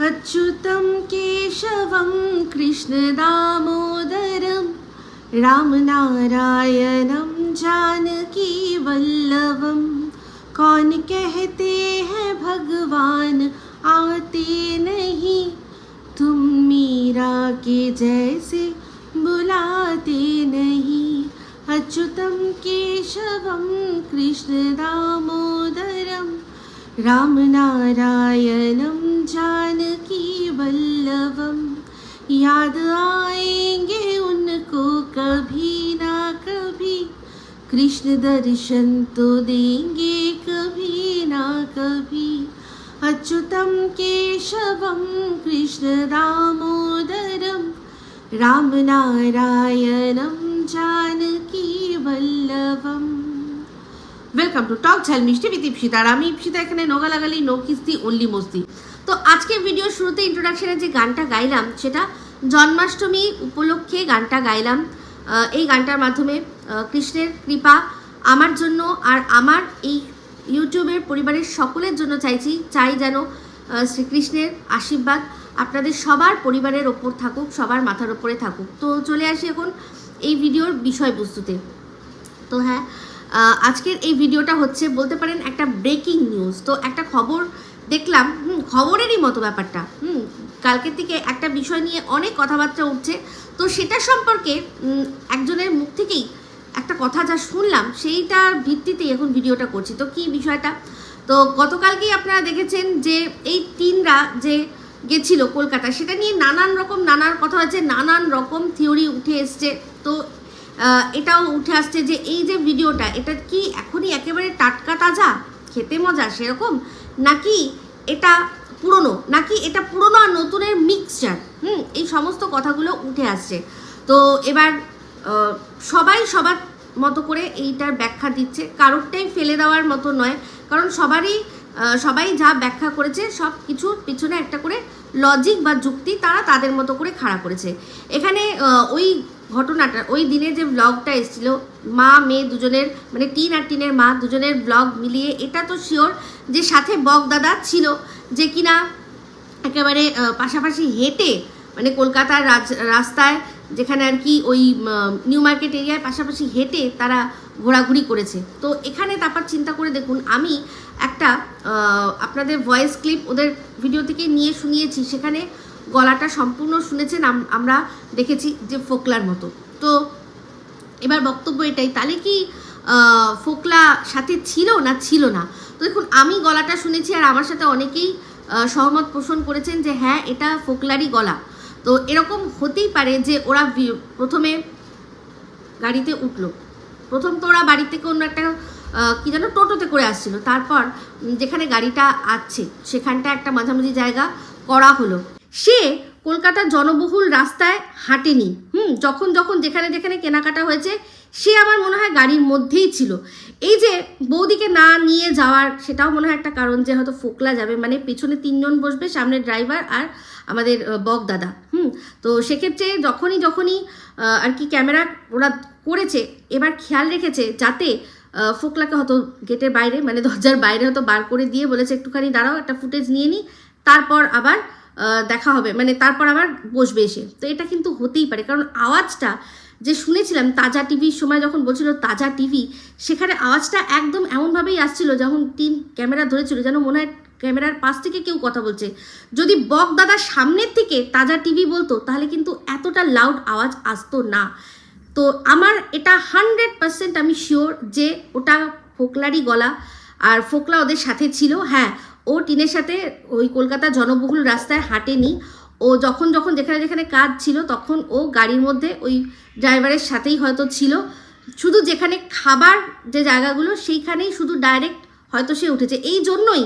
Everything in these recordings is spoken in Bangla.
अच्युतं केशवं कृष्णदामोदरं, रामनारायणं जानकीवल्लभं। कौन कहते हैं भगवान, आते नहीं? तुम मीरा के जैसे बुलाते नहीं। अच्युतं केशवं कृष्णदामोदरं रामनारायणं जानकीवल्लभं याद आएँगे उनको कभी ना कभी। कृष्ण दर्शन तो देंगे कभी ना कभी। अच्युतं केशवं कृष्णदामोदरं रामनारायणं जानकीवल्लभम् ওয়েলকাম টু টক ঝাল মিষ্টি বিথ ইপসিতা আর আমি ইপসিতা এখানে নোগা লাগালি নো কিস্তি অনলি মস্তি। তো আজকে ভিডিও শুরুতে ইন্ট্রোডাকশনে যে গানটা গাইলাম, সেটা জন্মাষ্টমী উপলক্ষে গানটা গাইলাম। এই গানটার মাধ্যমে কৃষ্ণের কৃপা আমার জন্য আর আমার এই ইউটিউবের পরিবারের সকলের জন্য চাইছি, চাই যেন শ্রীকৃষ্ণের আশীর্বাদ আপনাদের সবার পরিবারের ওপর থাকুক, সবার মাথার ওপরে থাকুক। তো চলে আসি এখন এই ভিডিওর বিষয়বস্তুতে। তো হ্যাঁ আজকের এই ভিডিওটা হচ্ছে বলতে পারেন একটা ব্রেকিং নিউজ তো একটা খবর দেখলাম, হুম, খবরেরই মতো ব্যাপারটা। হুম, কালকের থেকে একটা বিষয় নিয়ে অনেক কথাবার্তা উঠছে। তো সেটা সম্পর্কে একজনের মুখ থেকেই একটা কথা যা শুনলাম, সেইটার ভিত্তিতেই এখন ভিডিওটা করছি। তো কি বিষয়টা? তো গতকালকেই আপনারা দেখেছেন যে এই তিনরা যে গেছিল কলকাতা সেটা নিয়ে নানান রকম নানান কথা হচ্ছে, নানান রকম থিওরি উঠে এসছে। তো এটাও উঠে আসছে যে এই যে ভিডিওটা, এটা কি এখনই একেবারে টাটকা তাজা? খেতে মজা সেরকম? নাকি এটা পুরনো? নাকি এটা পুরনো আর নতুনের মিক্সচার হুম, এই সমস্ত কথাগুলো উঠে আসছে। তো এবার সবাই সবার মতো করে এইটার ব্যাখ্যা দিচ্ছে। কারোরটাই ফেলে দেওয়ার মতো নয়। কারণ সবারই সবাই যা ব্যাখ্যা করেছে, সব কিছুর পিছনে একটা করে লজিক বা যুক্তি তারা তাদের মতো করে খাড়া করেছে। এখানে ওই ঘটনাটা, ওই দিনে যে ব্লগটা এসেছিল, মা, মেয়ে দুজনের মানে টিন আর টিনের মা দুজনের ব্লগ মিলিয়ে, এটা তো শিওর যে সাথে বক দাদা ছিল, যে কিনা একেবারে পাশাপাশি হেঁটে মানে কলকাতার রাজ- রাস্তায়, যেখানে আর কি ওই নিউ মার্কেট এরিয়ায় পাশাপাশি হেঁটে তারা ঘোরাঘুরি করেছে। তো এখানে তারপর চিন্তা করে দেখুন, আমি একটা আপনাদের ভয়েস ক্লিপ ওদের ভিডিও থেকে নিয়ে শুনিয়েছি, সেখানে গলাটা সম্পূর্ণ শুনেছেন আমরা দেখেছি যে ফোকলার মতো। তো এবার বক্তব্য এটাই, তাহলে কি ফোকলা সাথে ছিল না? ছিল না। তো দেখুন, আমি গলাটা শুনেছি আর আমার সাথে অনেকেই সহমত পোষণ করেছেন যে হ্যাঁ এটা ফোকলারই গলা। তো এরকম হতেই পারে যে ওরা প্রথমে গাড়িতে উঠল। প্রথম তো ওরা বাড়ি থেকে অন্য একটা কী যেন টোটোতে করে আসছিল। তারপর যেখানে গাড়িটা আসছে সেখানটা একটা মাঝামাঝি জায়গা করা হলো। সে কলকাতার জনবহুল রাস্তায় হাঁটেনি। হুম, যখন যখন যেখানে যেখানে কেনাকাটা হয়েছে, সে আমার মনে হয় গাড়ির মধ্যেই ছিল। এই যে বৌদিকে না নিয়ে যাওয়ার সেটাও মনে হয় একটা কারণ যে হয়তো ফোকলা যাবে। মানে পেছনে তিনজন বসবে, সামনে ড্রাইভার আর আমাদের বক দাদা। হুম, তো সেক্ষেত্রে যখনই যখনই আর কি ক্যামেরা ওরা করেছে, এবার খেয়াল রেখেছে যাতে ফোকলাকে হয়তো গেটের বাইরে মানে দরজার বাইরে হয়তো বার করে দিয়ে বলেছে, একটুখানি দাঁড়াও, একটা ফুটেজ নিয়ে নিই তারপর আবার দেখা হবে। মানে তারপর আবার বসবে এসে। তো এটা কিন্তু হতেই পারে। কারণ আওয়াজটা যে শুনেছিলাম, তাজা টিভির সময় যখন বলছিল তাজা টিভি, সেখানে আওয়াজটা একদম এমনভাবেই আসছিল যখন তিন ক্যামেরা ধরেছিল, যেন মনে হয় ক্যামেরার পাশ থেকে কেউ কথা বলছে। যদি বক দাদা সামনের থেকে তাজা টিভি বলতো, তাহলে কিন্তু এতটা লাউড আওয়াজ আসতো না। তো আমার এটা হান্ড্রেড পার্সেন্ট আমি শিওর যে ওটা ফোকলারই গলা। আর ফোকলা ওদের সাথে ছিল হ্যাঁ ও টিনের সাথে ওই কলকাতা জনবহুল রাস্তায় হাঁটেনি। ও যখন যখন যেখানে যেখানে কাজ ছিল, তখন ও গাড়ির মধ্যে ওই ড্রাইভারের সাথেই হয়তো ছিল। শুধু যেখানে খাবার যে জায়গাগুলো, সেইখানেই শুধু ডাইরেক্ট হয়তো সে উঠেছে। এই জন্যই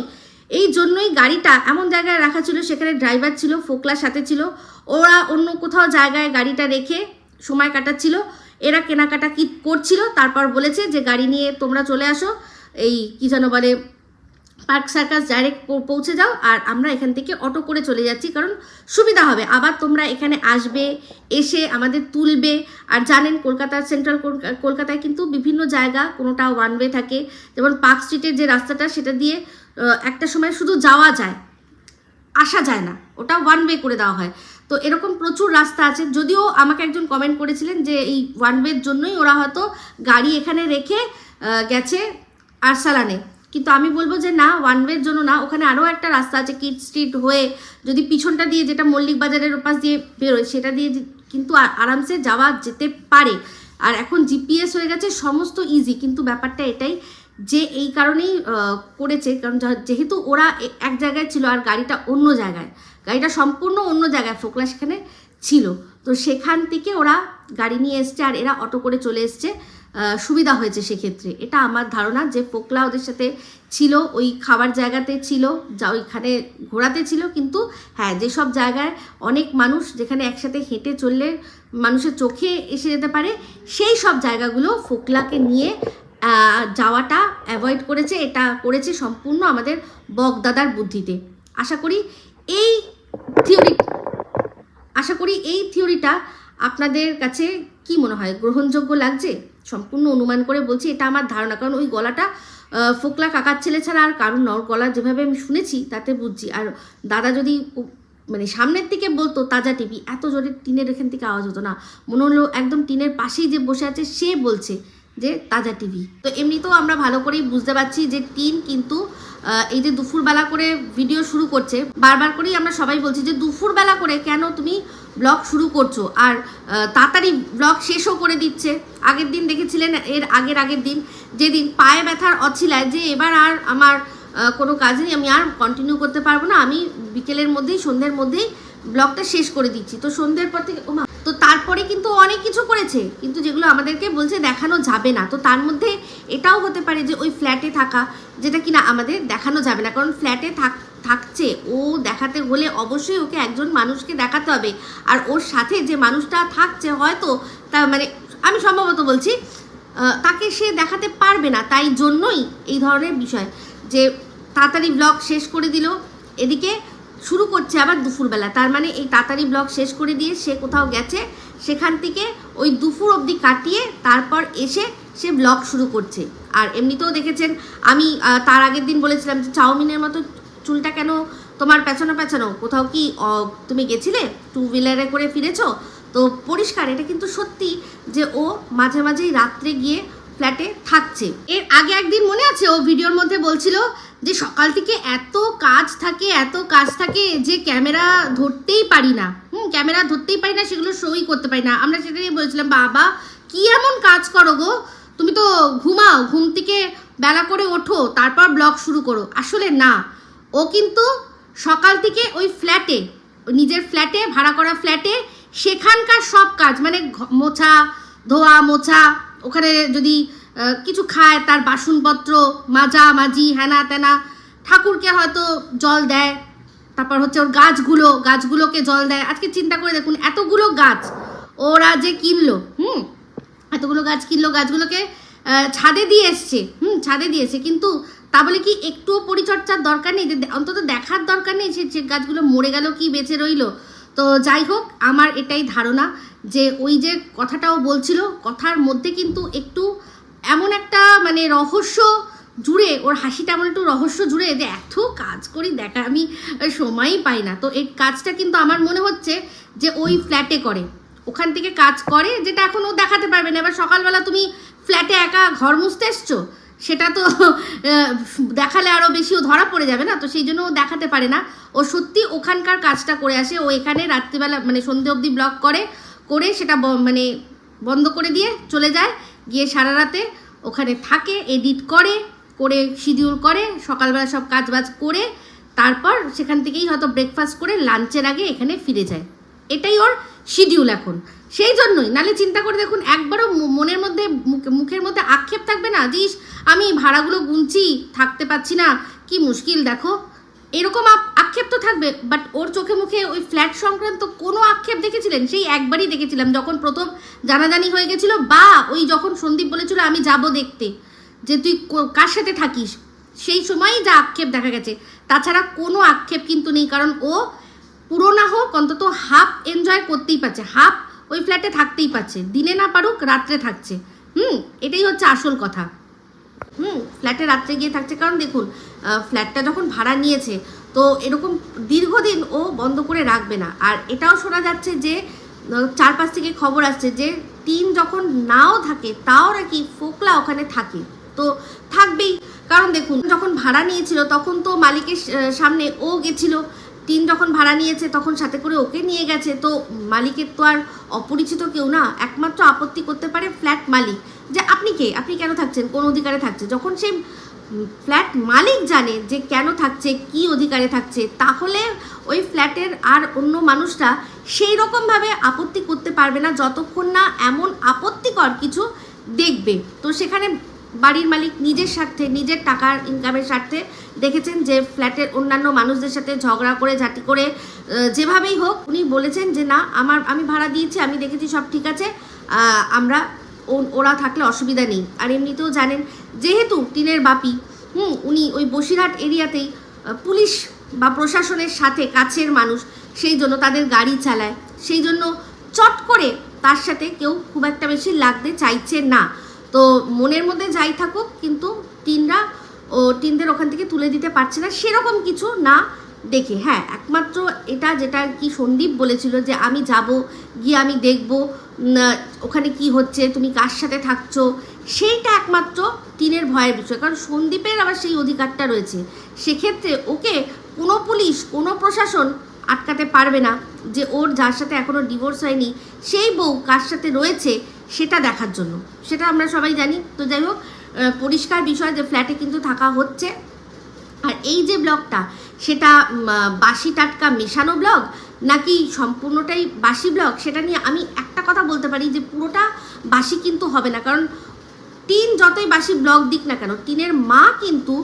এই জন্যই গাড়িটা এমন জায়গায় রাখা ছিল, সেখানে ড্রাইভার ছিল, ফোকলার সাথে ছিল। ওরা অন্য কোথাও জায়গায় গাড়িটা রেখে সময় কাটাচ্ছিল। এরা কেনাকাটা কি করছিল, তারপর বলেছে যে, গাড়ি নিয়ে তোমরা চলে আসো। এই কী যেন বলে পার্ক সার্কাস ডাইরেক্ট পৌঁছে যাও আর আমরা এখান থেকে অটো করে চলে যাচ্ছি, কারণ সুবিধা হবে। আবার তোমরা এখানে আসবে, এসে আমাদের তুলবে। আর জানেন কলকাতা সেন্ট্রাল কলকাতায় কিন্তু বিভিন্ন জায়গা কোনোটা ওয়ান ওয়ে থাকে। যেমন পার্ক স্ট্রিটের যে রাস্তাটা, সেটা দিয়ে একটা সময় শুধু যাওয়া যায়, আসা যায় না। ওটা ওয়ান ওয়ে করে দেওয়া হয়। তো এরকম প্রচুর রাস্তা আছে। যদিও আমাকে একজন কমেন্ট করেছিলেন যে এই ওয়ান ওয়ের জন্যই ওরা হয়তো গাড়ি এখানে রেখে গেছে আরসালানে। কিন্তু আমি বলব যে না ওয়ান ওয়ের জন্য না, ওখানে আরও একটা রাস্তা আছে কিড স্ট্রিট হয়ে, যদি পিছনটা দিয়ে যেটা মল্লিক বাজারের ওপাশ দিয়ে বেরোয়, সেটা দিয়ে কিন্তু আরামসে যাওয়া যেতে পারে। আর এখন জিপিএস হয়ে গেছে, সমস্ত ইজি কিন্তু ব্যাপারটা এটাই যে এই কারণেই করেছে, কারণ যেহেতু ওরা এক জায়গায় ছিল আর গাড়িটা অন্য জায়গায়। গাড়িটা সম্পূর্ণ অন্য জায়গায়, ফোকলা সেখানে ছিল। তো সেখান থেকে ওরা গাড়ি নিয়ে এসছে, আর এরা অটো করে চলে এসছে। সুবিধা হয়েছে সেক্ষেত্রে। এটা আমার ধারণা যে ফোকলা ওদের সাথে ছিল, ওই খাবার জায়গাতে ছিল, যা ওইখানে ঘোরাতে ছিল, কিন্তু হ্যাঁ যেসব জায়গায় অনেক মানুষ যেখানে একসাথে হেঁটে চললে মানুষের চোখে এসে যেতে পারে, সেই সব জায়গাগুলো ফোকলাকে নিয়ে যাওয়াটা অ্যাভয়েড করেছে, এটা করেছে সম্পূর্ণ আমাদের বগদাদার বুদ্ধিতে। আশা করি এই থিওরি আশা করি এই থিওরিটা আপনাদের কাছে কি মনে হয়? গ্রহণযোগ্য লাগছে? সম্পূর্ণ অনুমান করে বলছি, এটা আমার ধারণা। কারণ ওই গলাটা ফোকলা কাকার ছেলে ছাড়া আর কারণ নর গলা যেভাবে আমি শুনেছি, তাতে বুঝছি। আর দাদা যদি মানে সামনের দিকে বলতো তাজা টিভি, এত জোরে টিনের এখান থেকে আওয়াজ হতো না। মনে হলো একদম টিনের পাশেই যে বসে আছে, সে বলছে যে তাজা টিভি তো এমনিতেও আমরা ভালো করেই বুঝতে পারছি যে টিন কিন্তু এই যে দুপুরবেলা করে ভিডিও শুরু করছে, বারবার করেই আমরা সবাই বলছি যে দুপুরবেলা করে কেন তুমি ব্লগ শুরু করছ? আর তাড়াতাড়ি ব্লগ শেষও করে দিচ্ছে। আগের দিন দেখেছিলেন এর আগের আগের দিন, যেদিন পায়ে ব্যথার অছিলায় যে এবার আর আমার কোনো কাজ নেই, আমি আর কন্টিনিউ করতে পারব না। আমি বিকেলের মধ্যেই, সন্ধ্যের মধ্যেই ব্লগটা শেষ করে দিচ্ছি। তো সন্ধ্যের পর থেকে ওমা তো তারপরে কিন্তু অনেক কিছু করেছে, কিন্তু যেগুলো আমাদেরকে বলছে দেখানো যাবে না। তো তার মধ্যে এটাও হতে পারে যে ওই ফ্ল্যাটে থাকা, যেটা কিনা আমাদের দেখানো যাবে না। কারণ ফ্ল্যাটে থাক থাকছে। ও দেখাতে হলে অবশ্যই ওকে একজন মানুষকে দেখাতে হবে। আর ওর সাথে যে মানুষটা থাকছে হয়তো তা মানে আমি সম্ভবত বলছি তাকে সে দেখাতে পারবে না। তাই জন্যই এই ধরনের বিষয়। যে তাড়াতাড়ি ব্লগ শেষ করে দিল। এদিকে শুরু করছে আবার দুপুরবেলা। তার মানে এই তাড়াতাড়ি ব্লগ শেষ করে দিয়ে সে কোথাও গেছে, সেখান থেকে ওই দুপুর অবধি কাটিয়ে তারপর এসে সে ব্লগ শুরু করছে। আর এমনিতেও দেখেছেন, আমি তার আগের দিন বলেছিলাম যে চাউমিনের মতো চুলটা কেন তোমার পেছানো পেছানো? কোথাও কি তুমি গেছিলে? টু হুইলারে করে ফিরেছো? তো পরিষ্কার, এটা কিন্তু সত্যি যে ও মাঝে মাঝেই রাত্রে গিয়ে ফ্ল্যাটে থাকছে। এর আগে একদিন মনে আছে, ও ভিডিওর মধ্যে বলছিল যে সকাল থেকে এত কাজ থাকে, এত কাজ থাকে যে ক্যামেরা ধরতেই পারি না। হুম, ক্যামেরা ধরতেই পারি না, সেগুলো শোই করতে পারি না। আমরা সেটা নিয়ে বলেছিলাম, বাবা, কি এমন কাজ করো গো? তুমি তো ঘুমাও, ঘুম থেকে বেলা করে ওঠো, তারপর ব্লগ শুরু করো। আসলে না। ও কিন্তু সকাল থেকে ওই ফ্ল্যাটে নিজের ফ্ল্যাটে ভাড়া করা ফ্ল্যাটে সেখানকার সব কাজ মানে মোছা, ধোয়া, মোছা, ওখানে যদি কিছু খায়, তার বাসনপত্র মাজা মাজি হ্যানা ত্যানা ঠাকুরকে হয়তো জল দেয়, তারপর হচ্ছে ওর গাছগুলো, গাছগুলোকে জল দেয়। আজকে চিন্তা করে দেখুন, এতগুলো গাছ ওরা যে কিনলো, হুম? এতগুলো গাছ কিনলো, গাছগুলোকে ছাদে দিয়ে এসছে, হুম, ছাদে দিয়েছে কিন্তু তা বলে কি একটুও পরিচর্যার দরকার নেই? অন্তত দেখার দরকার নেই সে গাছগুলো মরে গেল কি বেঁচে রইল? তো যাই হোক, আমার এটাই ধারণা যে ওই যে কথাটাও বলছিল, কথার মধ্যে কিন্তু একটু এমন একটা মানে রহস্য জুড়ে, ওর হাসিটা এমন একটু রহস্য জুড়ে যে এত কাজ করি, দেখা আমি সময়ই পাই না। তো এই কাজটা কিন্তু আমার মনে হচ্ছে যে ওই ফ্ল্যাটে করে। ওখান থেকে কাজ করে, যেটা এখন ও দেখাতে পারবে না। এবার সকালবেলা তুমি ফ্ল্যাটে একা ঘর মুছতে এসছো, সেটা তো দেখালে আরও বেশি ও ধরা পড়ে যাবে না? তো সেই জন্য ও দেখাতে পারে না। ও সত্যি ওখানকার কাজটা করে আসে। ও এখানে রাত্রিবেলা মানে সন্ধে অবধি ব্লগ করে করে সেটা মানে বন্ধ করে দিয়ে চলে যায়। গিয়ে সারা রাতে ওখানে থাকে, এডিট করে করে শিডিউল করে, সকালবেলা সব কাজ বাজ করে, তারপর সেখান থেকেই হয়তো ব্রেকফাস্ট করে লাঞ্চের আগে এখানে ফিরে যায়। এটাই ওর শিডিউল এখন। সেই জন্যই নালে চিন্তা করে দেখুন, একবারও মনের মধ্যে, মুখ- মুখের মধ্যে আক্ষেপ থাকবে না দিস আমি ভাড়াগুলো গুনছি, থাকতে পারছি না, কি মুশকিল, দেখো। এরকম আক্ষেপ তো থাকবে বাট ওর চোখে মুখে ওই ফ্ল্যাট সংক্রান্ত কোনো আক্ষেপ দেখেছিলেন? সেই একবারই দেখেছিলাম, যখন প্রথম জানাজানি হয়ে গেছিল, বা ওই যখন সন্দীপ বলেছিল, আমি যাব দেখতে, যে তুই কার সাথে থাকিস? সেই সময়ই যা আক্ষেপ দেখা গেছে। তাছাড়া কোনো আক্ষেপ কিন্তু নেই, কারণ ও পুরো না হোক, অন্তত হাফ এনজয় করতেই পারছে হাফ ওই ফ্ল্যাটে থাকতেই পারছে। দিনে না পারুক, রাত্রে থাকছে। হুম, এটাই হচ্ছে আসল কথা। হুম ফ্ল্যাটে রাত্রে গিয়ে থাকছে। কারণ দেখুন ফ্ল্যাটটা যখন ভাড়া নিয়েছে, তো এরকম দীর্ঘদিন ও বন্ধ করে রাখবে না। আর এটাও শোনা যাচ্ছে যে চারপাশ থেকে খবর আসছে যে, টিন যখন নাও থাকে, তাও নাকি ফোকলা ওখানে থাকে। তো থাকবেই। কারণ দেখুন, যখন ভাড়া নিয়েছিল, তখন তো মালিকের সামনে ও গেছিল। টিন যখন ভাড়া নিয়েছে, তখন সাথে করে ওকে নিয়ে গেছে। তো মালিকের তো আর অপরিচিত কেউ না, একমাত্র আপত্তি করতে পারে ফ্ল্যাট মালিক। যে, আপনি কে? আপনি কেন থাকছেন? কোন অধিকারে থাকছে যখন সেই ফ্ল্যাট মালিক জানে যে কেন থাকছে, কি অধিকারে থাকছে, তাহলে ওই ফ্ল্যাটের আর অন্য মানুষরা সেই রকমভাবে আপত্তি করতে পারবে না যতক্ষণ না এমন আপত্তিকর কিছু দেখবে। তো সেখানে বাড়ির মালিক নিজের স্বার্থে, নিজের টাকার ইনকামের স্বার্থে দেখেছেন যে ফ্ল্যাটের অন্যান্য মানুষদের সাথে ঝগড়া করে, ঝাঁটি করে যেভাবেই হোক, উনি বলেছেন যে, না, আমার, আমি ভাড়া দিয়েছি, আমি দেখেছি সব ঠিক আছে আমরা ওরা থাকলে অসুবিধা নেই। আর এমনিতেও জানেন, যেহেতু টিনের বাপি, হুম, উনি ওই বসিরহাট এরিয়াতেই পুলিশ বা প্রশাসনের সাথে কাছের মানুষ, সেই জন্য তাদের গাড়ি চালায়। সেই জন্য চট করে তার সাথে কেউ খুব একটা বেশি লাগতে চাইছে না। তো মনের মধ্যে যাই থাকুক, কিন্তু টিনরা ও টিনদের ওখান থেকে তুলে দিতে পারছে না। সেরকম কিছু না দেখে হ্যাঁ একমাত্র এটা যেটা কি সন্দীপ বলেছিল যে আমি যাব, গিয়ে আমি দেখব ওখানে কি হচ্ছে, তুমি কার সাথে থাকছো, সেইটা একমাত্র টিনের ভয়ের বিষয়। কারণ সন্দীপের আবার সেই অধিকারটা রয়েছে। সেক্ষেত্রে ওকে কোনো পুলিশ, কোনো প্রশাসন আটকাতে পারবে না যে ওর যার সাথে এখনও ডিভোর্স হয়নি, সেই বউ কার সাথে রয়েছে সেটা দেখার জন্য। সেটা আমরা সবাই জানি। তো যাই হোক পরিষ্কার বিষয় যে ফ্ল্যাটে কিন্তু থাকা হচ্ছে। আর এই যে ব্লগটা, সেটা বাসি টাটকা মেশানো ব্লগ নাকি সম্পূর্ণটাই বাসি ব্লগ? সেটা নিয়ে আমি একটা কথা বলতে পারি যে পুরোটা বাসি কিন্তু হবে না। কারণ টিন যতই বাসি ব্লগ দিক না কেন, টিনের মা কিন্তু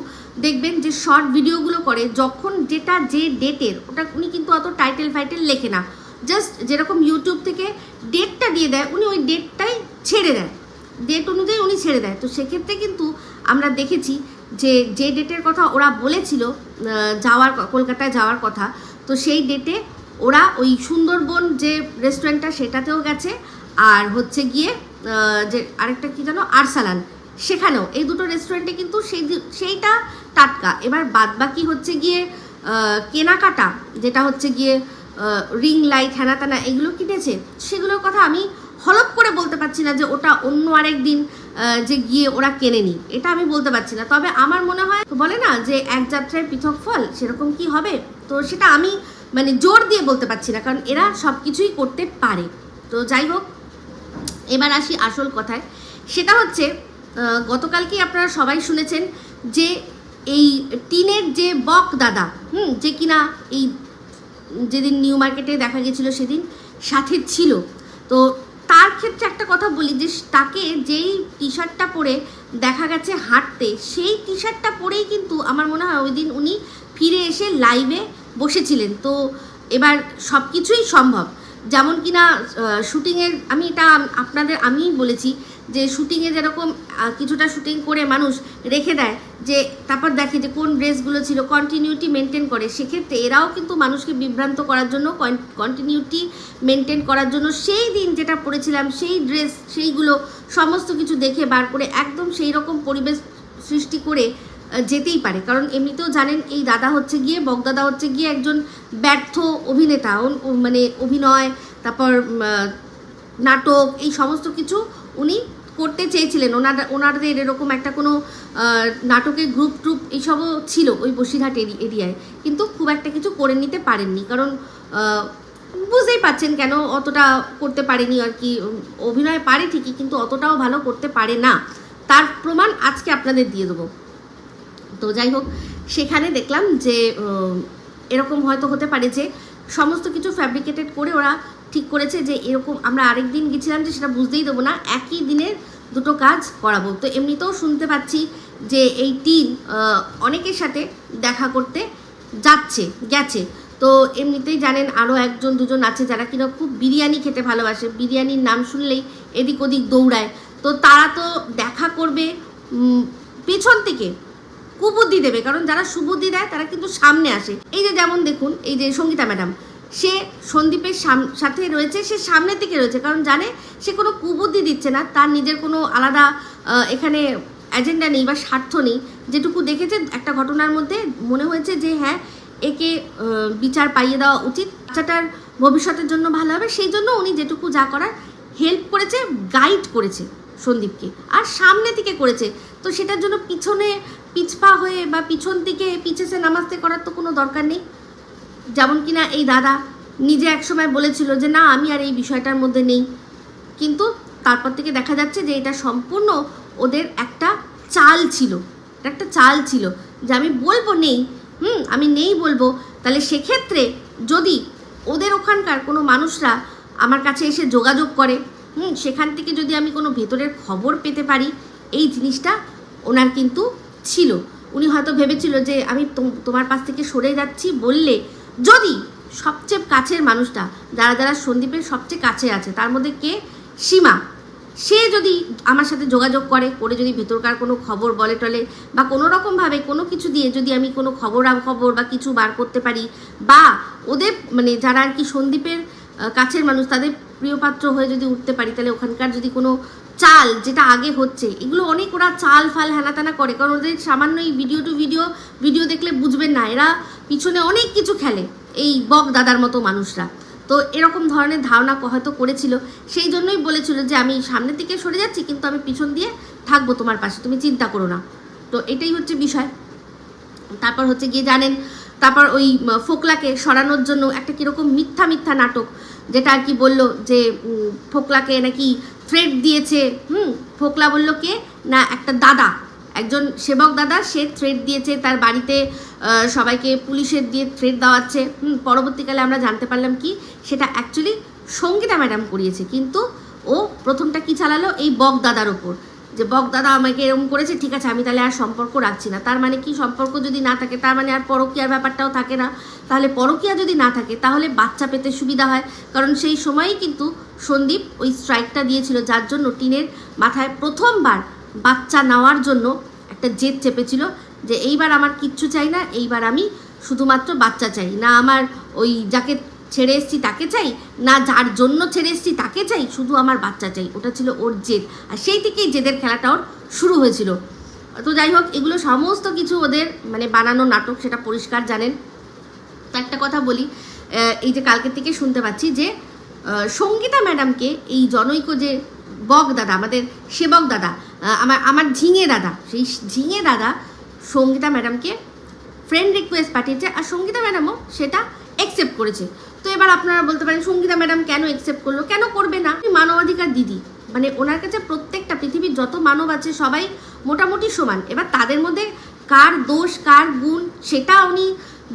দেখবেন যে শর্ট ভিডিওগুলো করে, যখন যেটা যে ডেটের, ওটা উনি কিন্তু অত টাইটেল ফাইটেল লেখে না। জাস্ট যেরকম ইউটিউব থেকে ডেটটা দিয়ে দেয়, উনি ওই ডেটটাই ছেড়ে দেয়। ডেট অনুযায়ী উনি ছেড়ে দেয়। তো সেক্ষেত্রে কিন্তু আমরা দেখেছি যে যে ডেটের কথা ওরা বলেছিল যাওয়ার কলকাতায় যাওয়ার কথা, তো সেই ডেটে ওরা ওই সুন্দরবন যে রেস্টুরেন্টটা সেটাতেও গেছে, আর হচ্ছে গিয়ে যে আরেকটা কি জানো আরসালান, সেখানেও এই দুটো রেস্টুরেন্টে কিন্তু সেই সেইটা টাটকা। এবার বাদবাকি হচ্ছে গিয়ে কেনাকাটা, যেটা হচ্ছে গিয়ে রিং লাইট হ্যানা ত্যানা এগুলো কিনেছে, সেগুলোর কথা আমি হলপ করে বলতে পারছি না যে ওটা অন্য আরেক দিন যে গিয়ে ওরা কেনেনি এটা আমি বলতে পারছি না। তবে আমার মনে হয় বলে না যে এক যাত্রায় পৃথক ফল, সেরকম কি হবে? তো সেটা আমি মানে জোর দিয়ে বলতে পারছি না, কারণ এরা সব কিছুই করতে পারে। তো যাই হোক, এবার আসি আসল কথায়। সেটা হচ্ছে গতকালকেই আপনারা সবাই শুনেছেন যে এই টিনের যে বক দাদা, হুম, যে কিনা এই, যেদিন নিউ মার্কেটে দেখা গেছিল সেদিন, সাথে ছিল। তো তার ক্ষেত্রে একটা কথা বলি যে তাকে যেই টি শার্টটা পরে দেখা গেছে হাঁটতে, সেই টি শার্টটা পরেই কিন্তু আমার মনে হয় ওই দিন উনি ফিরে এসে লাইভে বসেছিলেন। তো এবার সব কিছুই সম্ভব। যেমন কিনা শুটিংয়ের আমি এটা আপনাদের, আমিই বলেছি যে শুটিংয়ে যেরকম কিছুটা শুটিং করে মানুষ রেখে দেয়, যে তারপর দেখে যে কোন ড্রেসগুলো ছিল কন্টিনিউটি মেনটেন করে, সেক্ষেত্রে এরাও কিন্তু মানুষকে বিভ্রান্ত করার জন্য কন্টিনিউটি মেনটেন করার জন্য সেই দিন যেটা পরেছিলাম সেই ড্রেস সেইগুলো, সমস্ত কিছু দেখে বার করে একদম সেই রকম পরিবেশ সৃষ্টি করে যেতেই পারে। কারণ এমনিতেও জানেন, এই দাদা হচ্ছে গিয়ে, বগদাদা হচ্ছে গিয়ে একজন ব্যর্থ অভিনেতা। মানে অভিনয়, তারপর নাটক, এই সমস্ত কিছু উনি করতে চেয়েছিলেন। ওনার ওনাদের এরকম একটা কোনো নাটকের গ্রুপ ট্রুপ এইসবও ছিল ওই বসিরহাট এরি- এরিয়ায়। কিন্তু খুব একটা কিছু করে নিতে পারেননি। কারণ বুঝতেই পাচ্ছেন কেন অতটা করতে পারেনি আর কি। অভিনয় পারে ঠিকই, কিন্তু অতটাও ভালো করতে পারে না। তার প্রমাণ আজকে আপনাদের দিয়ে দেবো। তো যাই হোক সেখানে দেখলাম যে এরকম হয়তো হতে পারে যে সমস্ত কিছু ফ্যাব্রিকেটেড করে ওরা ঠিক করেছে যে এরকম আমরা আরেক দিন গেছিলাম যে সেটা বুঝতেই দেবো না একই দিনের দুটো কাজ করাবো। তো এমনিতেও শুনতে পাচ্ছি যে এই আহ, অনেকের সাথে দেখা করতে যাচ্ছে গেছে। তো এমনিতেই জানেন আরও একজন দুজন আছে যারা কিনা খুব বিরিয়ানি খেতে ভালোবাসে। বিরিয়ানির নাম শুনলেই এদিক ওদিক দৌড়ায়। তো তারা তো দেখা করবে পেছন থেকে। কুবুদ্ধি দেবে, কারণ যারা সুবুদ্ধি দেয়, তারা কিন্তু সামনে আসে। এই যে যেমন দেখুন, এই যে সঙ্গীতা ম্যাডাম, সে সন্দীপের সাথে রয়েছে, সে সামনের দিকে রয়েছে, কারণ জানে সে কোনো কুবুদ্ধি দিচ্ছে না, তার নিজের কোনো আলাদা এখানে এজেন্ডা নেই বা স্বার্থ নেই। যেটুকু দেখেছে একটা ঘটনার মধ্যে মনে হয়েছে যে হ্যাঁ একে বিচার পাইয়ে দেওয়া উচিত। বাচ্চাটার ভবিষ্যতের জন্য ভালো হবে, সেই জন্য উনি যেটুকু যা করার হেল্প করেছে গাইড করেছে সন্দীপকে। আর সামনে থেকে করেছে, তো সেটার জন্য পিছনে পিছপা হয়ে বা পিছন থেকে পিছেসে নামাজতে করার তো কোনো দরকার নেই। যেমন কিনা এই দাদা নিজে একসময় বলেছিল যে, না, আমি আর এই বিষয়টার মধ্যে নেই। কিন্তু তারপর থেকে দেখা যাচ্ছে যে, এটা সম্পূর্ণ ওদের একটা চাল ছিল। একটা চাল ছিল যে, আমি বলব নেই। হুম, আমি নেই বলব। তাহলে সেক্ষেত্রে যদি ওদের ওখানকার কোনো মানুষরা আমার কাছে এসে যোগাযোগ করে, হুম, সেখান থেকে যদি আমি কোনো ভেতরের খবর পেতে পারি, এই জিনিসটা ওনার কিন্তু ছিল। উনি হয়তো ভেবেছিল যে আমি তোম- তোমার পাশ থেকে সরে যাচ্ছি বললে যদি সবচেয়ে কাছের মানুষটা, যারা যারা সন্দীপের সবচেয়ে কাছে আছে, তার মধ্যে কে? সীমা। সে যদি আমার সাথে যোগাযোগ করে করে যদি ভেতরকার কোনো খবর বলে টলে বা কোনো রকমভাবে কোনো কিছু দিয়ে যদি আমি কোনো খবর খবর বা কিছু বার করতে পারি বা ওদের মানে যারা আর কি সন্দীপের কাছের মানুষ, তাদের প্রিয়পাত্র হয়ে যদি উঠতে পারি, তাহলে ওখানকার যদি কোনো চাল, যেটা আগে হচ্ছে, এগুলো অনেক ওরা চাল, ফাল, হেনাতানা করে। কারণ ওদের সামান্য এই ভিডিও টু ভিডিও ভিডিও দেখলে বুঝবেন না, এরা পিছনে অনেক কিছু খেলে, এই বক দাদার মতো মানুষরা। তো এরকম ধরনের ধারণা হয়তো করেছিল। সেই জন্যই বলেছিল যে, আমি সামনের দিকে সরে যাচ্ছি, কিন্তু আমি পিছন দিয়ে থাকব তোমার পাশে, তুমি চিন্তা করো না। তো এটাই হচ্ছে বিষয়। তারপর হচ্ছে গিয়ে জানেন, তারপর ওই ফোকলাকে সরানোর জন্য একটা কীরকম মিথ্যা মিথ্যা নাটক যেটা আর কি বলল যে ফোকলাকে নাকি থ্রেড দিয়েছে। হুম, ফোকলা বলল কে? না, একটা দাদা। একজন সেবক দাদা, সে থ্রেড দিয়েছে। তার বাড়িতে সবাইকে পুলিশের দিয়ে থ্রেড দেওয়াচ্ছে। হুম, পরবর্তীকালে আমরা জানতে পারলাম কি, সেটা অ্যাকচুয়ালি সঙ্গীতা ম্যাডাম করিয়েছে। কিন্তু ও প্রথমটা কি চালালো? এই বক দাদার ওপর। যে, বক দাদা, আমাকে এরকম করেছে, ঠিক আছে, আমি তাহলে আর সম্পর্ক রাখছি না। তার মানে কি, সম্পর্ক যদি না থাকে, তার মানে আর পরকিয়ার ব্যাপারটাও থাকে না। তাহলে পরকীয়া যদি না থাকে, তাহলে বাচ্চা পেতে সুবিধা হয়। কারণ সেই সময়ই কিন্তু সন্দীপ ওই স্ট্রাইকটা দিয়েছিল, যার জন্য টিনের মাথায় প্রথমবার বাচ্চা নেওয়ার জন্য একটা জেদ চেপেছিল যে, এইবার আমার কিচ্ছু চাই না, এইবার আমি শুধুমাত্র বাচ্চা চাই। না আমার ওই যাকে ছেড়ে এসছি তাকে চাই? না, যার জন্য ছেড়ে এসছি তাকে চাই? শুধু আমার বাচ্চা চাই। ওটা ছিল ওর জেদ। আর সেই থেকেই জেদের খেলাটা ওর শুরু হয়েছিল। তো যাই হোক, এগুলো সমস্ত কিছু ওদের মানে বানানো নাটক, সেটা পরিষ্কার জানেন। তো একটা কথা বলি এই যে কালকে থেকে শুনতে পাচ্ছি যে সঙ্গীতা ম্যাডামকে এই জনৈক যে বক দাদা, আমাদের সেবক দাদা আমার আমার ঝিঙে দাদা, সেই ঝিঙে দাদা সঙ্গীতা ম্যাডামকে ফ্রেন্ড রিকোয়েস্ট পাঠিয়েছে। আর সঙ্গীতা ম্যাডামও সেটা অ্যাকসেপ্ট করেছে। তো এবার আপনারা বলতে পারেন, সঙ্গীতা ম্যাডাম কেন অ্যাকসেপ্ট করল? কেন করবে না? মানবাধিকার দিদি। মানে ওনার কাছে প্রত্যেকটা পৃথিবীর যত মানব আছে, সবাই মোটামুটি সমান। এবার তাদের মধ্যে কার দোষ, কার গুণ, সেটা উনি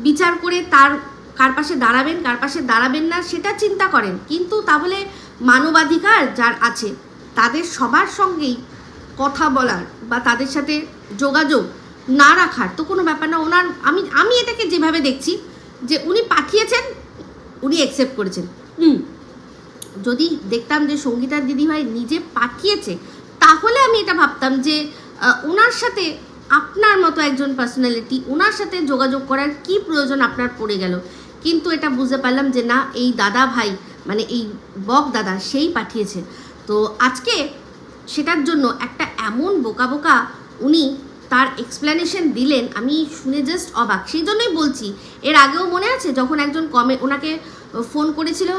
বিচার করে তার, কার পাশে দাঁড়াবেন, কার পাশে দাঁড়াবেন না, সেটা চিন্তা করেন। কিন্তু তাহলে মানবাধিকার যার আছে, তাদের সবার সঙ্গেই কথা বলার বা তাদের সাথে যোগাযোগ না রাখার তো কোনো ব্যাপার না। ওনার, আমি আমি এটাকে যেভাবে দেখছি যে উনি পাঠিয়েছেন উনি অ্যাকসেপ্ট করেছেন। হুম। যদি দেখতাম যে সঙ্গীতার দিদিভাই নিজে পাঠিয়েছে তাহলে আমি এটা ভাবতাম যে ওনার সাথে আপনার মতো একজন পার্সোনালিটি ওনার সাথে যোগাযোগ করার কি প্রয়োজন আপনার পড়ে গেল? কিন্তু এটা বুঝতে পারলাম যে না এই দাদা ভাই মানে এই বক দাদা সেই পাঠিয়েছে। তো আজকে সেটার জন্য একটা এমন বোকা বোকা উনি তার এক্সপ্লেনেশন দিলেন, আমি শুনে জাস্ট অবাক। সেই জন্যই বলছি, এর আগেও মনে আছে, যখন একজন কমে ওনাকে ফোন করেছিল,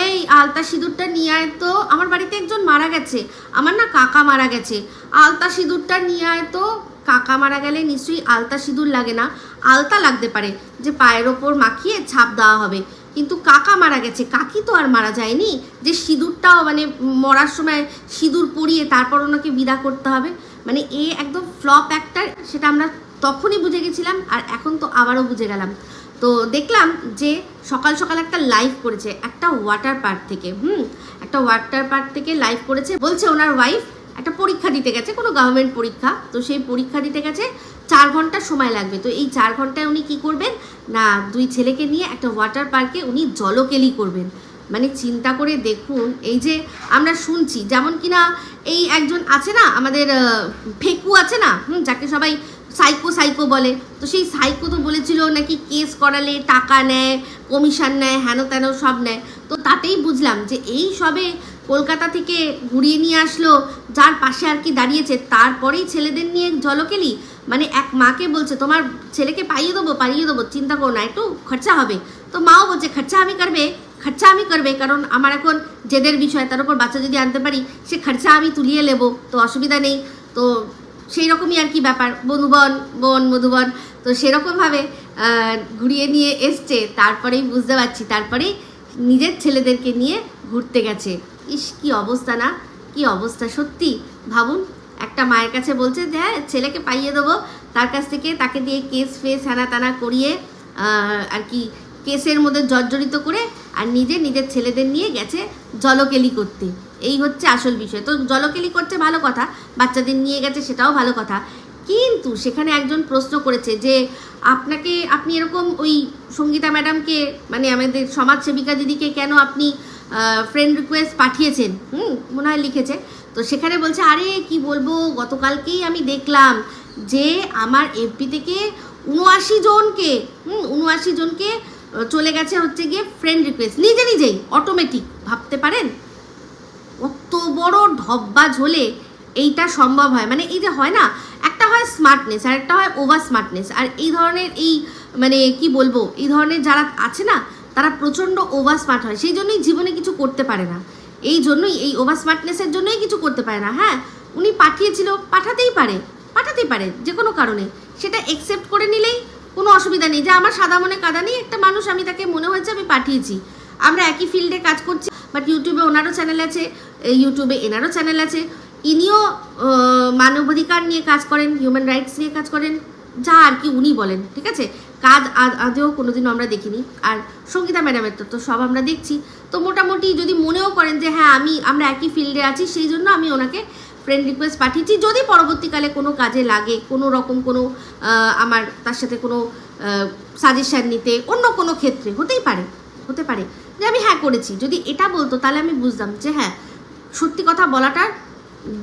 এই আলতা সিঁদুরটা নিয়ে আয় তো, আমার বাড়িতে একজন মারা গেছে, আমার না কাকা মারা গেছে, আলতা সিঁদুরটা নিয়ে আয় তো, কাকা মারা গেলে নিশ্চয়ই আলতা সিঁদুর লাগে না, আলতা লাগতে পারে, যে পায়ের ওপর মাখিয়ে ছাপ দেওয়া হবে, কিন্তু কাকা মারা গেছে, কাকি তো আর মারা যায়নি, যে সিঁদুরটাও মানে মরার সময় সিঁদুর পরিয়ে তারপর ওনাকে বিদা করতে হবে? মানে এ একদম ফ্লপ অ্যাক্টার সেটা আমরা তখনই বুঝে গেছিলাম আর এখন তো আবারও বুঝে গেলাম। তো দেখলাম যে সকাল সকাল একটা লাইভ করেছে, একটা ওয়াটার পার্ক থেকে, হুম, একটা ওয়াটার পার্ক থেকে লাইভ করেছে। বলছে ওনার ওয়াইফ একটা পরীক্ষা দিতে গেছে, কোনো গভর্নমেন্ট পরীক্ষা। তো সেই পরীক্ষা দিতে গেছে, চার ঘণ্টা সময় লাগবে। তো এই চার ঘন্টায় উনি কি করবেন? না, দুই ছেলেকে নিয়ে একটা ওয়াটার পার্কে উনি জলকেলি করবেন। মানে চিন্তা করে দেখুন, এই যে আমরা শুনছি, যেমন কিনা এই একজন আছে না, আমাদের ফেকু আছে না, হুম, যাকে সবাই সাইকো সাইকো বলে, তো সেই সাইকো তো বলেছিল নাকি কেস করালে টাকা নেয় কমিশন নেয়, হেন তেন সব নেয়। তো তাতেই বুঝলাম যে এই সবে কলকাতা থেকে ঘুরিয়ে নিয়ে আসলো, যার পাশে আর কি দাঁড়িয়েছে, তারপরেই ছেলেদের নিয়ে জলকেলি। মানে এক মাকে বলছে, তোমার ছেলেকে পাইয়ে দেবো পাইয়ে দেবো, চিন্তা করো না, একটু খরচা হবে। তো মাও বলছে, খরচা আমি করবে খরচা আমি করবে, কারণ আমার এখন জেদের বিষয়, তার উপর বাচ্চা যদি আনতে পারি, সে খরচা আমি তুলিয়ে নেব, তো অসুবিধা নেই। তো সেই রকমই আর কি ব্যাপার। বন্ধুবন, বোন, মধুবন, তো সেরকমভাবে ঘুরিয়ে নিয়ে এসছে, তারপরেই বুঝতে পারছি তারপরেই নিজের ছেলেদেরকে নিয়ে ঘুরতে গেছে। ইস, কি অবস্থা না? কি অবস্থা? সত্যি, ভাবুন, একটা মায়ের কাছে বলছে যে হ্যাঁ ছেলেকে পাইয়ে দেবো। তার কাছ থেকে তাকে দিয়ে কেস ফেস হ্যানা তানা করিয়ে আর কি কেসের মধ্যে জর্জরিত করে আর নিজে নিজের ছেলেদের নিয়ে গেছে জলকেলি করতে। এই হচ্ছে আসল বিষয়। তো জলকেলি করছে ভালো কথা, বাচ্চাদের নিয়ে গেছে সেটাও ভালো কথা। কিন্তু সেখানে একজন প্রশ্ন করেছে যে, আপনাকে, আপনি এরকম ওই সঙ্গীতা ম্যাডামকে মানে আমাদের সমাজসেবিকা দিদিকে কেন আপনি ফ্রেন্ড রিকোয়েস্ট পাঠিয়েছেন? হুম, মনে হয় লিখেছে। তো সেখানে বলছে, আরে, কি বলব? গতকালকেই আমি দেখলাম যে, আমার এফপি থেকে উনআশি জনকে, হুম উনআশি জনকে চলে গেছে হচ্ছে গিয়ে ফ্রেন্ড রিকোয়েস্ট নিজে নিজেই অটোমেটিক ভাবতে পারেন? অত বড় ঢব্বাজ হলে এইটা সম্ভব হয়। মানে এই যে হয় না, একটা হয় স্মার্টনেস আর একটা হয় ওভার স্মার্টনেস আর এই ধরনের এই মানে কি বলব, এই ধরনের যারা আছে না, তারা প্রচণ্ড ওভার স্মার্ট হয়। সেই জন্যই জীবনে কিছু করতে পারে না। এই জন্যই, এই ওভার স্মার্টনেসের জন্যই কিছু করতে পারে না। হ্যাঁ উনি পাঠিয়েছিল, পাঠাতেই পারে পাঠাতেই পারে যে কোনো কারণে। সেটা একসেপ্ট করে নিলেই কোনো অসুবিধা নেই। যে আমার সাদা মনে কাদা নেই, একটা মানুষ আমি তাকে মনে হয়েছে আমি পাঠিয়েছি। আমরা একই ফিল্ডে কাজ করছি বাট ইউটিউবে ওনারও চ্যানেল আছে ইউটিউবে এনারও চ্যানেল আছে। ইনিও মানবাধিকার নিয়ে কাজ করেন হিউম্যান রাইটস নিয়ে কাজ করেন, যা আর কি উনি বলেন, ঠিক আছে? কাজ আদ- আদেও কোনোদিনও আমরা দেখিনি। আর সঙ্গীতা ম্যাডামের তো তো সব আমরা দেখছি। তো মোটামুটি যদি মনেও করেন যে হ্যাঁ আমি, আমরা একই ফিল্ডে আছি, সেই জন্য আমি ওনাকে ফ্রেন্ড রিকোয়েস্ট পাঠিয়েছি। যদি পরবর্তীকালে কোনো কাজে লাগে, কোনো রকম কোনো আমার, তার সাথে কোনো সাজেশান নিতে, অন্য কোনো ক্ষেত্রে, হতেই পারে, হতে পারে। যে আমি হ্যাঁ করেছি। যদি এটা বলতো, তাহলে আমি বুঝতাম যে হ্যাঁ সত্যি কথা বলাটার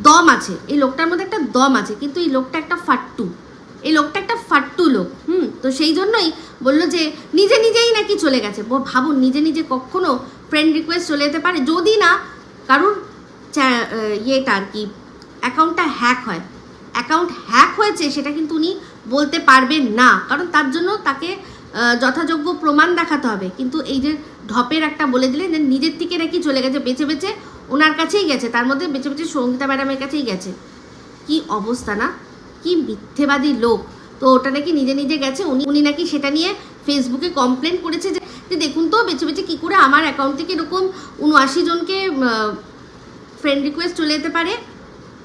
দম আছে। এই লোকটার মধ্যে একটা দম আছে, কিন্তু এই লোকটা একটা ফাট্টু। এই লোকটা একটা ফাট্টু লোক, হুম? তো সেই জন্যই বলল যে, নিজে নিজেই নাকি চলে গেছে। ভাবুন, নিজে নিজে কখনো ফ্রেন্ড রিকোয়েস্ট চলে যেতে পারে। যদি না, কারুর ইয়েটা আর কি অ্যাকাউন্টটা হ্যাক হয়। অ্যাকাউন্ট হ্যাক হয়েছে সেটা কিন্তু উনি বলতে পারবেন না। কারণ তার জন্য তাকে যথাযোগ্য প্রমাণ দেখাতে হবে। কিন্তু এই যে ঢপের একটা বলে দিলেন যে নিজের থেকে নাকি চলে গেছে, বেছে বেছে ওনার কাছেই গেছে। তার মধ্যে বেছে বেছে সঙ্গীতা ম্যাডামের কাছেই গেছে। কি অবস্থা না? কি মিথ্যেবাদী লোক। তো ওটা নাকি নিজে নিজে গেছে। উনি উনি নাকি সেটা নিয়ে ফেসবুকে কমপ্লেন করেছে যে যে দেখুন তো বেছে বেছে কী করে আমার অ্যাকাউন্ট থেকে এরকম উনআশি জনকে ফ্রেন্ড রিকোয়েস্ট চলে যেতে পারে।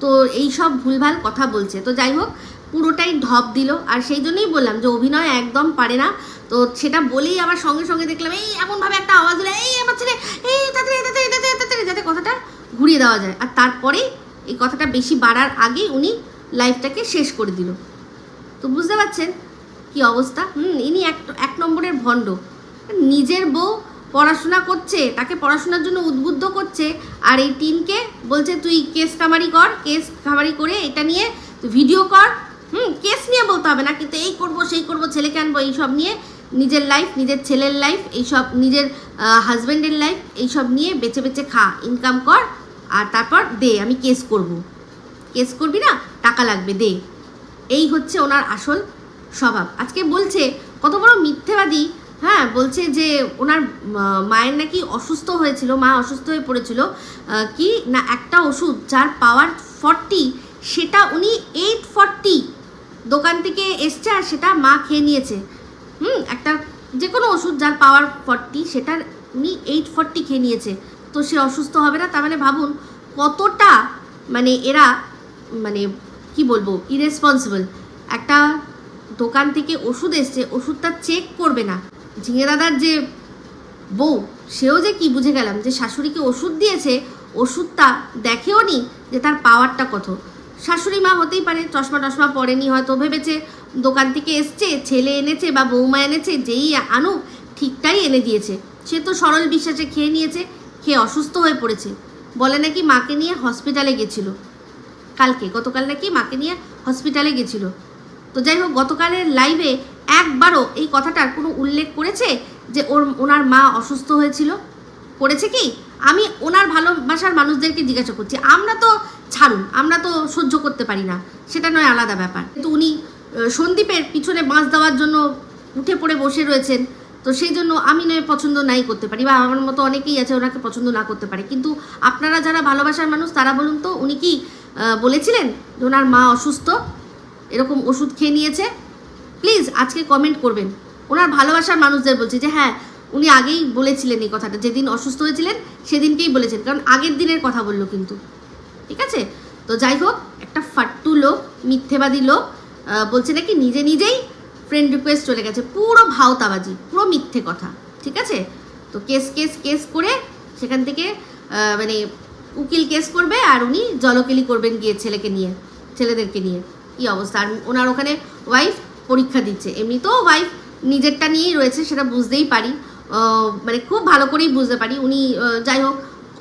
তো এই সব ভুলভাল কথা বলছে। তো যাই হোক, পুরোটাই ঢপ দিল। আর সেই জন্যই বললাম যে, অভিনয় একদম পারে না। তো সেটা বলেই আবার সঙ্গে সঙ্গে দেখলাম, এই এমনভাবে একটা আওয়াজ হলো, এই আমার ছেলে, এই তাড়াতাড়ি যাতে কথাটা ঘুরিয়ে দেওয়া যায়। আর তারপরে এই কথাটা বেশি বাড়ার আগেই উনি লাইফটাকে শেষ করে দিল। তো বুঝতে পারছেন কি অবস্থা? হুম, ইনি এক এক নম্বরের ভণ্ড। নিজের বউ পড়াশোনা করছে, তাকে পড়াশোনার জন্য উদ্বুদ্ধ করছে, আর এই টিনকে বলছে, তুই কেস কামারি কর, কেস কামারি করে এটা নিয়ে তুই ভিডিও কর, হুম, কেস নিয়ে বলতে হবে না, কিন্তু এই করব, সেই করব, ছেলেকে আনব এইসব নিয়ে নিজের লাইফ নিজের ছেলের লাইফ এইসব নিজের হাজব্যান্ডের লাইফ এইসব নিয়ে বেছে বেছে খা ইনকাম কর, আর তারপর দে, আমি কেস করব। কেস করবি না, টাকা লাগবে, দে। এই হচ্ছে ওনার আসল স্বভাব। আজকে বলছে, কত বড় মিথ্যেবাদী হ্যাঁ বলছে যে ওনার মায়ের নাকি অসুস্থ হয়েছিল, মা অসুস্থ হয়ে পড়েছিল। কি না একটা ওষুধ যার পাওয়ার ফর্টি সেটা উনি এইট ফর্টি দোকান থেকে এসছে আর সেটা মা খেয়ে নিয়েছে। হুম, একটা যে কোনো ওষুধ যার পাওয়ার ফর্টি সেটার উনি এইট ফর্টি খেয়ে নিয়েছে। তো সে অসুস্থ হবে না তার মানে ভাবুন কতটা মানে এরা মানে কি বলব ইরেসপন্সিবল একটা দোকান থেকে ওষুধ এসছে, ওষুধটা চেক করবে না। ঝিঙে দাদার যে বউ, সেও যে কি বুঝে গেলাম যে শাশুড়িকে ওষুধ দিয়েছে, ওষুধটা দেখেও নি যে তার পাওয়ারটা কত। শাশুড়ি মা হতেই পারে, চশমা টশমা পরেনি হয়তো, ভেবেছে দোকান থেকে এসছে, ছেলে এনেছে বা বৌমা এনেছে, যেই আনুক, ঠিকটাই এনে দিয়েছে। সে তো সরল বিশ্বাসে খেয়ে নিয়েছে, খেয়ে অসুস্থ হয়ে পড়েছে। বলে নাকি মাকে নিয়ে হসপিটালে গেছিল। কালকে, গতকাল নাকি মাকে নিয়ে হসপিটালে গেছিল। তো যাই হোক, গতকালের লাইভে একবারও এই কথাটার কোনো উল্লেখ করেছে যে ওর, ওনার মা অসুস্থ হয়েছিল? করেছে কি? আমি ওনার ভালোবাসার মানুষদেরকে জিজ্ঞাসা করছি। আমরা তো ছাড়ুন, আমরা তো সহ্য করতে পারি না। সেটা নয়, আলাদা ব্যাপার। কিন্তু উনি সন্দীপের পিছনে বাঁশ দেওয়ার জন্য উঠে পড়ে বসে রয়েছেন। তো সেই জন্য আমি নয়, পছন্দ নাই করতে পারি বা আমার মতো অনেকেই আছে ওনাকে পছন্দ না করতে পারে। কিন্তু আপনারা যারা ভালোবাসার মানুষ, তারা বলুন তো, উনি কি বলেছিলেন ওনার মা অসুস্থ? এরকম ওষুধ খেয়ে নিয়েছে? প্লিজ আজকে কমেন্ট করবেন। ওনার ভালোবাসার মানুষদের বলছি যে হ্যাঁ উনি আগেই বলেছিলেন এই কথাটা। যেদিন অসুস্থ হয়েছিলেন, সেদিনকেই বলেছেন। কারণ আগের দিনের কথা বলল কিন্তু। ঠিক আছে? তো যাই হোক, একটা ফাট্টু লোক, মিথ্যেবাদী লোক বলছে নাকি নিজে নিজেই ফ্রেন্ড রিকোয়েস্ট চলে গেছে। পুরো ভাওতাবাজি, পুরো মিথ্যে কথা। ঠিক আছে? তো কেস কেস কেস করে সেখান থেকে মানে উকিল কেস করবে আর উনি জলকেলি করবেন গিয়ে ছেলেকে নিয়ে, ছেলেদেরকে নিয়ে। কী অবস্থা? আর ওনার ওখানে ওয়াইফ পরীক্ষা দিচ্ছে। এমনিতেও ওয়াইফ নিজেরটা নিয়েই রয়েছে, সেটা বুঝতেই পারি। মানে খুব ভালো করেই বুঝতে পারি। উনি যাই হোক,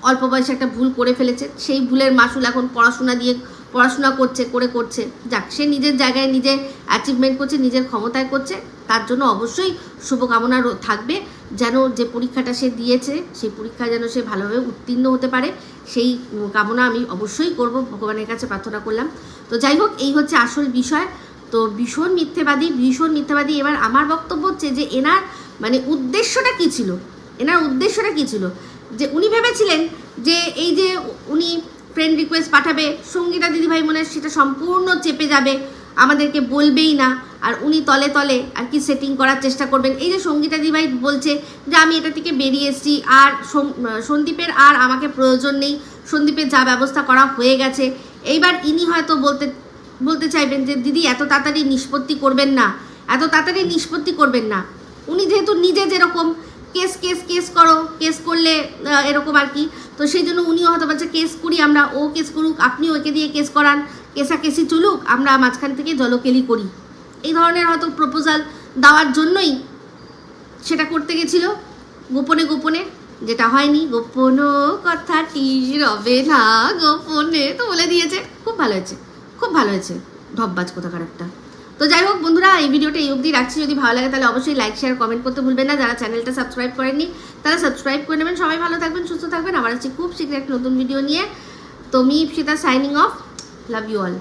অল্প বয়সে একটা ভুল করে ফেলেছে। সেই ভুলের মাসুল এখন পড়াশোনা দিয়ে, পড়াশোনা করছে, করে করছে। যাক, সে নিজের জায়গায় নিজে অ্যাচিভমেন্ট করছে, নিজের ক্ষমতায় করছে। তার জন্য অবশ্যই শুভকামনা থাকবে। যেন যে পরীক্ষাটা সে দিয়েছে, সেই পরীক্ষা যেন সে ভালোভাবে উত্তীর্ণ হতে পারে। সেই কামনা আমি অবশ্যই করব। ভগবানের কাছে প্রার্থনা করলাম। তো যাই হোক, এই হচ্ছে আসল বিষয়। তো ভীষণ মিথ্যেবাদী ভীষণ মিথ্যেবাদী। এবার আমার বক্তব্য হচ্ছে যে এনার মানে উদ্দেশ্যটা কী ছিল? এনার উদ্দেশ্যটা কী ছিল? যে উনি ভেবেছিলেন যে এই যে উনি ফ্রেন্ড রিকোয়েস্ট পাঠাবে, সঙ্গীতা দিদিভাই মনে হয় সেটা সম্পূর্ণ চেপে যাবে, আমাদেরকে বলবেই না, আর উনি তলে তলে আর কি সেটিং করার চেষ্টা করবেন। এই যে সঙ্গীতা দিদিভাই বলছে যে আমি এটা থেকে বেরিয়ে এসেছি, আর সন্দীপের আর আমাকে প্রয়োজন নেই, সন্দীপের যা ব্যবস্থা করা হয়ে গেছে। এইবার ইনি হয়তো বলতে বলতে চাইবেন যে, দিদি, এত তাড়াতাড়ি নিষ্পত্তি করবেন না। এত তাড়াতাড়ি নিষ্পত্তি করবেন না। উনি যেহেতু নিজে যেরকম কেস কেস কেস করো, কেস করলে এরকম আর কি। তো সেই জন্য উনিও হয়তো বলছে, কেস করি আমরা, ও কেস করুক আপনি ওকে দিয়ে কেস করান। কেসা কেসি চলুক, আমরা মাঝখান থেকে জলকেলি করি। এই ধরনের হয়তো প্রপোজাল দেওয়ার জন্যই সেটা করতে গেছিল। গোপনে গোপনে যেটা হয়নি গোপন কথাটি রবে না, গোপনে তো বলে দিয়েছে। খুব ভালো হয়েছে। খুব ভালো হয়েছে। ঢপবাজ কোথা খারাপটা তো যাই হোক বন্ধুরা, এই ভিডিওটা এই অবধি রাখছি। যদি ভালো লাগে তাহলে অবশ্যই লাইক শেয়ার কমেন্ট করতে ভুলবেন না। যারা চ্যানেলটা সাবস্ক্রাইব করেননি, তারা সাবস্ক্রাইব করে নেবেন। সবাই ভালো থাকবেন, সুস্থ থাকবেন। আমার আছে খুব শীঘ্র একটা নতুন ভিডিও নিয়ে। তো me signing off love you all